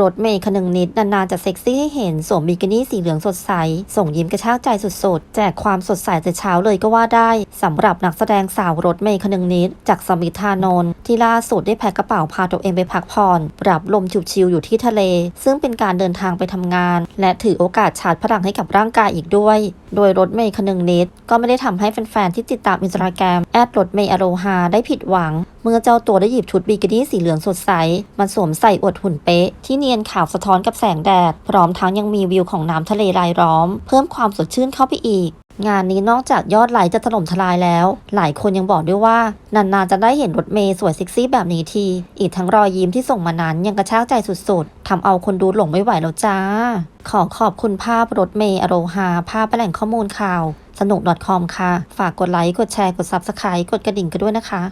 รถเมย์คนึงนิด นานๆจะเซ็กซี่ให้เห็นสวมบิกินี่สีเหลืองสดใส ส่งยิ้มกระชากใจสุดๆ แจกความสดใสแต่เช้าเลยก็ว่าได้สำหรับนักแสดงสาวรถเมย์คนึงนิด จากสมิธานนท์ที่ล่าสุดได้แพ็คกระเป๋าพาตัวเองไปพักผ่อนปรับลมชิวๆอยู่ที่ทะเล ซึ่งเป็นการเดินทางไปทำงาน และถือโอกาสชาร์จพลังให้กับร่างกายอีกด้วย โดยรถเมย์คนึงนิด ก็ไม่ได้ทำให้แฟนๆที่ติดตามอินสตาแกรมแอดรถเมย์อโรฮาได้ผิดหวัง เมื่อเจ้าตัวได้หยิบชุดบิกินี่สีเหลืองสดใสมาสวมใส่อวดหุ่นเป๊ะที่เนียนขาวสะท้อนกับแสงแดด พร้อมทั้งยังมีวิวของน้ำทะเลรายล้อม เพิ่มความสดชื่นเข้าไปอีก งานนี้นอกจากยอดไลค์จะถล่มทลายแล้ว หลายคนยังบอกด้วยว่า นานๆจะได้เห็นรถเมย์สวยเซ็กซี่แบบนี้ที อีกทั้งรอยยิ้มที่ส่งมานั้นยังกระชากใจสุดๆทำเอาคนดูหลงไม่ไหวแล้วจ้า ขอขอบคุณภาพรถเมย์อโรฮาภาพแหล่งข้อมูลข่าว สนุก .com ค่ะ ฝากกดไลค์กดแชร์กด Subscribe กดกระดิ่งกันด้วยนะคะ